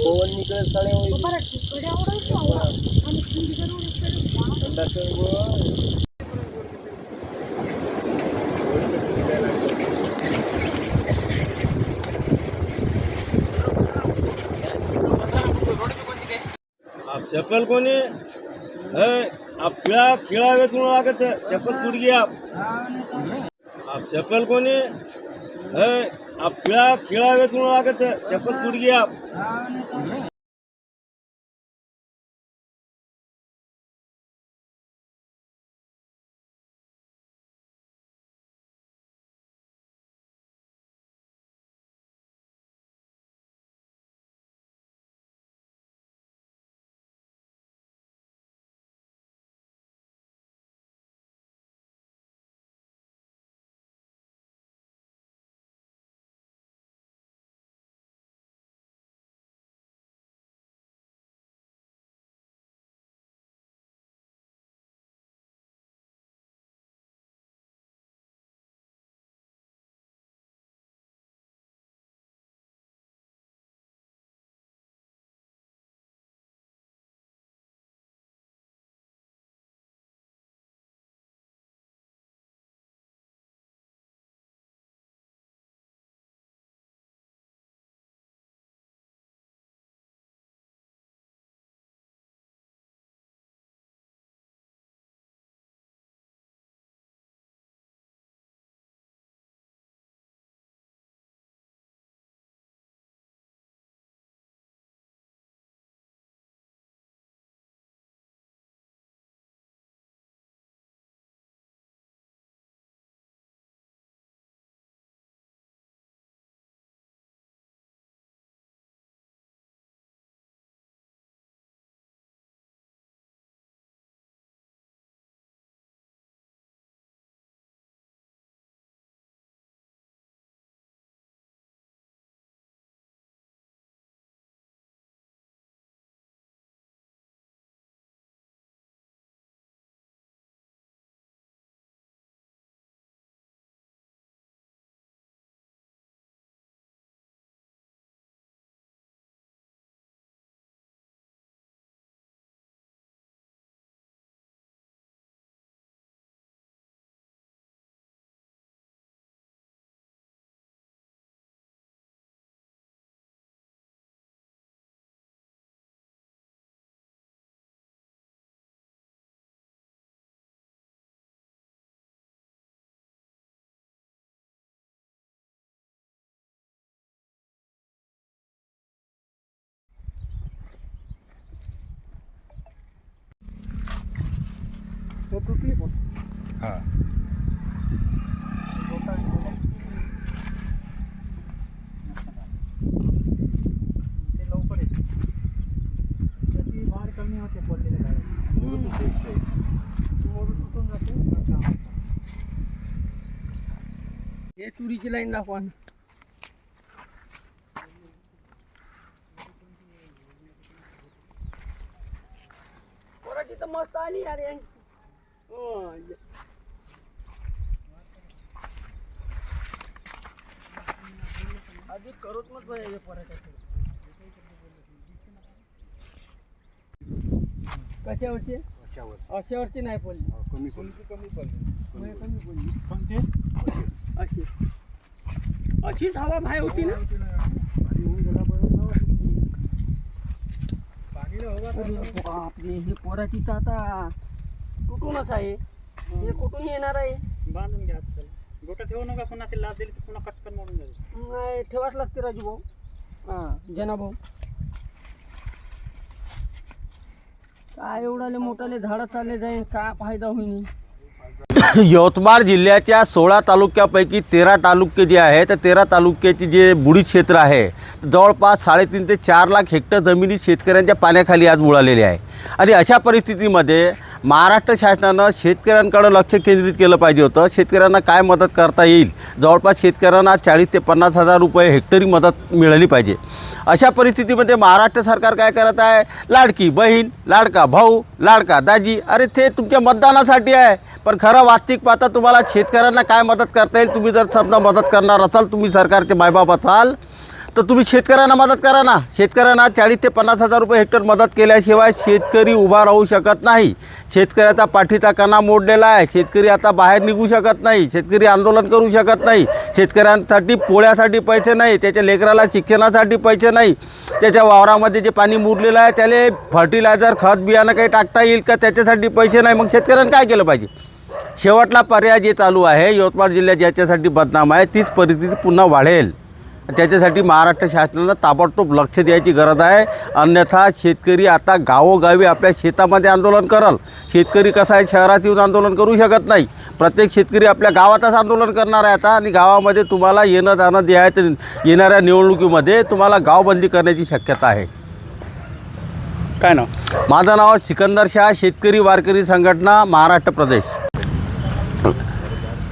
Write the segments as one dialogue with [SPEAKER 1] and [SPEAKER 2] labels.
[SPEAKER 1] पवन निकडे साडे आप चप्पल कोनी? है आप खिला खिला वेचून लागत चप्पल टूट गई आप। आप चप्पल कोनी? है आप खिला खिला वेचून लागत चप्पल आप गई आप
[SPEAKER 2] हा.
[SPEAKER 1] ते लवकर येते. त्याची कमी होते पडलेल्या तुटून जाते. हे तुरीची लाईन दाखवा मस्त आली यार यांची. हो, ये. आधी मग कशावरची अशावरची नाही पडली.
[SPEAKER 2] कमी कमी कमी पडली.
[SPEAKER 1] नाही कमी पडली. कोणते? अशी. अशीच हवा बाहेर होती ना? बापरे हे पोराची तर आता कुठूनच आहे? हे कुठून येणार आहे?
[SPEAKER 3] बांधून घ्या गोटा ठेवू नका पुन्हा ते लाद दिली की पुन्हा कटकन मोडून जाईल.
[SPEAKER 1] नाही ठेवाच लागते राजू भाऊ हां जना भाऊ काय एवढाले मोठाले झाडं चालले जाईल काय फायदा होईल
[SPEAKER 4] यवतमाळ जिल्ह्याच्या सोळा तालुक्यापैकी तेरा तालुके जे आहे तर तेरा तालुक्याचे जे बुडीत क्षेत्र आहे जवळपास साडेतीन ते चार लाख हेक्टर जमिनी शेतकऱ्यांच्या पाण्याखाली आज बुडालेली आहे. आणि अशा परिस्थितीमध्ये महाराष्ट्र शासनानं शेतकऱ्यांकडं लक्ष केंद्रित केलं पाहिजे होतं. शेतकऱ्यांना काय मदत करता येईल? जवळपास शेतकऱ्यांना चाळीस ते पन्नास हजार रुपये हेक्टरी मदत मिळाली पाहिजे. अशा परिस्थितीमध्ये महाराष्ट्र सरकार काय करत आहे? लाडकी बहीण लाडका भाऊ लाडका दाजी अरे ते तुमच्या मतदानासाठी आहे. पण खरं वास्तविक पाहता तुम्हाला शेतकऱ्यांना काय मदत करता येईल? तुम्ही जर समजा मदत करणार असाल तुम्ही सरकारचे मायबाप असाल तर तुम्ही शेतकऱ्यांना मदत करा ना. शेतकऱ्यांना चाळीस ते पन्नास हजार रुपये हेक्टर मदत केल्याशिवाय शेतकरी उभा राहू शकत नाही. शेतकऱ्याचा पाठीचा कणा मोडलेला आहे. शेतकरी आता बाहेर निघू शकत नाही. शेतकरी आंदोलन करू शकत नाही. शेतकऱ्यांसाठी पोळ्यासाठी पैसे नाही. त्याच्या लेकराला शिक्षणासाठी पैसे नाही. त्याच्या वावरामध्ये जे पाणी मुरलेलं आहे त्याला फर्टिलायझर खत बियाणं काही टाकता येईल का? त्याच्यासाठी पैसे नाही. मग शेतकऱ्यांनी काय केलं पाहिजे? शेवटला पर्याय जे चालू आहे यवतमाळ जिल्ह्यात ज्याच्यासाठी बदनाम आहे तीच परिस्थिती पुन्हा वाढेल. त्याच्यासाठी महाराष्ट्र शासनानं ताबडतोब लक्ष द्यायची गरज आहे. अन्यथा शेतकरी आता गावोगावी आपल्या शेतामध्ये आंदोलन करल. शेतकरी कसा आहे? शहरात येऊन आंदोलन करू शकत नाही. प्रत्येक शेतकरी आपल्या गावातच आंदोलन करणार आहे आता आणि गावामध्ये तुम्हाला येणं जाणं जे आहे ते येणाऱ्या निवडणुकीमध्ये तुम्हाला गावबंदी करण्याची शक्यता आहे.
[SPEAKER 3] काय नाव?
[SPEAKER 4] माझं नाव सिकंदर शाह शेतकरी वारकरी संघटना महाराष्ट्र प्रदेश.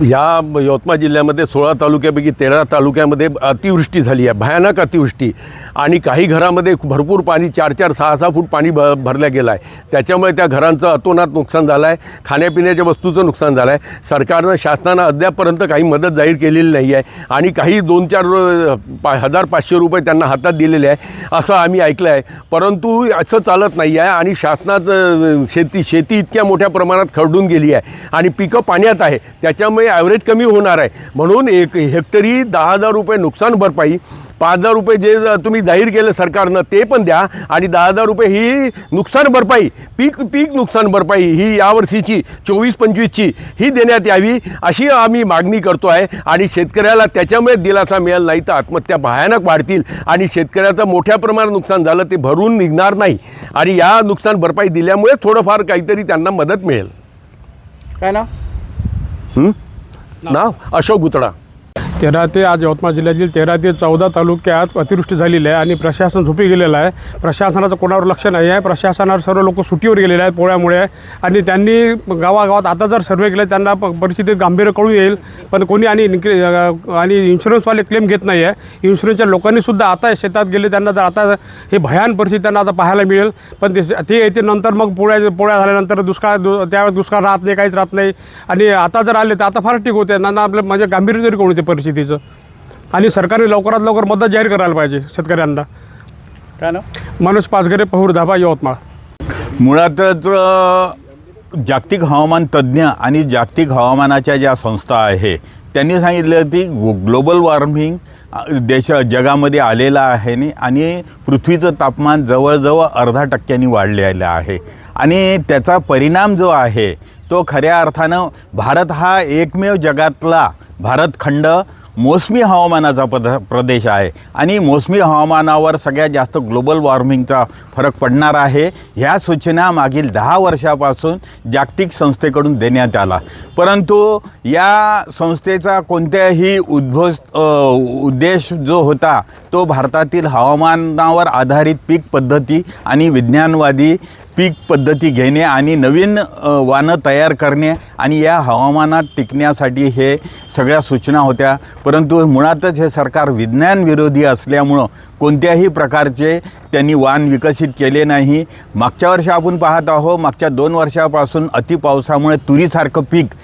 [SPEAKER 2] या यवतमाळ जिल्ह्यामध्ये सोळा तालुक्यापैकी तेरा तालुक्यामध्ये अतिवृष्टी झाली आहे. भयानक अतिवृष्टी. आणि काही घरामध्ये भरपूर पाणी चार चार सहा सहा फूट पाणी भ भरल्या गेलं आहे त्याच्यामुळे त्या घरांचं अतोनात नुकसान झालं आहे खाण्यापिण्याच्या वस्तूचं नुकसान झालं आहे सरकारनं शासनानं अद्यापपर्यंत काही मदत जाहीर केलेली नाही आहे आणि काही दोन चार पा हजार पाचशे रुपये त्यांना हातात दिलेले आहे असं आम्ही ऐकलं आहे परंतु असं चालत नाही आहे आणि शासनात शेती शेती इतक्या मोठ्या प्रमाणात खरडून गेली आहे. आणि पिकं पाण्यात आहे. त्याच्यामुळे ॲव्हरेज कमी होणार आहे. म्हणून एक हेक्टरी दहा हजार रुपये नुकसान भरपाई पाच हजार रुपये जे तुम्ही जाहीर केलं सरकारनं ते पण द्या. आणि दहा हजार रुपये ही नुकसान भरपाई पीक पीक नुकसान भरपाई ही यावर्षीची चोवीस पंचवीसची ही देण्यात यावी अशी आम्ही मागणी करतो आहे. आणि शेतकऱ्याला त्याच्यामुळे दिलासा मिळेल नाही तर आत्महत्या भयानक वाढतील. आणि शेतकऱ्याचं मोठ्या प्रमाणात नुकसान झालं ते भरून निघणार नाही. आणि या नुकसान भरपाई दिल्यामुळे थोडंफार काहीतरी त्यांना मदत मिळेल.
[SPEAKER 3] काय
[SPEAKER 2] हं? नाव? अशोक गुतडा.
[SPEAKER 5] तेरा ते आज यवतमाळ जिल्ह्यातील तेरा ते चौदा तालुक्यात अतिवृष्टी झालेली आहे आणि प्रशासन झोपी गेलेलं आहे. प्रशासनाचं कोणावर लक्ष नाही आहे. प्रशासनावर सर्व लोक सुट्टीवर गेलेले आहेत पोळ्यामुळे. आणि त्यांनी गावागावात आता जर सर्वे केले त्यांना प परिस्थिती गांभीर्य कळून येईल. पण कोणी आणि आणि इन्शुरन्सवाले क्लेम घेत नाही आहे इन्शुरन्सच्या लोकांनीसुद्धा आता शेतात गेले. त्यांना जर आता हे भयान परिस्थिती त्यांना आता पाहायला मिळेल. पण ते ते येते नंतर मग पोळ्या पोळ्या झाल्यानंतर दुष्काळ दु त्यावेळेस दुष्काळ राहत नाही काहीच राहत नाही. आणि आता जर आले तर आता फार ठीक होते. ना आपलं म्हणजे गांभीर्य तरी कोण होते परिस्थितीचं. आणि सरकारने लवकरात लवकर मदत जाहीर करायला पाहिजे शेतकऱ्यांना.
[SPEAKER 3] काय नाव?
[SPEAKER 5] मनोज पाचगरे पहूर धाबा यवतमाळ.
[SPEAKER 6] मुळातच जागतिक हवामान तज्ज्ञ आणि जागतिक हवामानाच्या ज्या संस्था आहे त्यांनी सांगितलं की ग्लोबल वॉर्मिंग देश जगामध्ये आलेलं आहे नि- आणि पृथ्वीचं तापमान जवळजवळ अर्धा टक्क्यांनी वाढलेलं आहे. आणि त्याचा परिणाम जो आहे तो खऱ्या अर्थानं भारत हा एकमेव जगातला भारत खंड मोसमी हवामानाचा पद प्रदेश आहे. आणि मोसमी हवामानावर सगळ्यात जास्त ग्लोबल वॉर्मिंगचा फरक पडणार आहे. ह्या सूचना मागील दहा वर्षापासून जागतिक संस्थेकडून देण्यात आला. परंतु या संस्थेचा कोणत्याही उद्भोस उद्देश जो होता तो भारतातील हवामानावर आधारित पीक पद्धती आणि विज्ञानवादी पीक पद्धती घेणे आणि नवीन वानं तयार करणे आणि या हवामानात टिकण्यासाठी हे सगळ्या सूचना होत्या. परंतु मुळातच हे सरकार विज्ञानविरोधी असल्यामुळं कोणत्याही प्रकारचे त्यांनी वाण विकसित केले नाही. मागच्या वर्षी आपण पाहत आहोत मागच्या दोन वर्षापासून अतिपावसामुळे तुरीसारखं पीक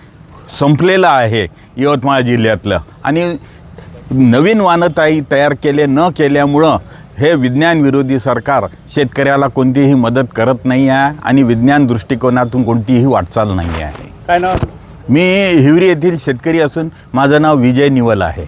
[SPEAKER 6] संपलेलं आहे यवतमाळ जिल्ह्यातलं. आणि नवीन वानं ताई तयार केले न केल्यामुळं हे विज्ञानविरोधी सरकार शेतकऱ्याला कोणतीही मदत करत नाही आहे आणि विज्ञान दृष्टिकोनातून कोणतीही वाटचाल नाही आहे.
[SPEAKER 3] काय नाव?
[SPEAKER 6] मी हिवरी येथील शेतकरी असून माझं नाव विजय निवल आहे.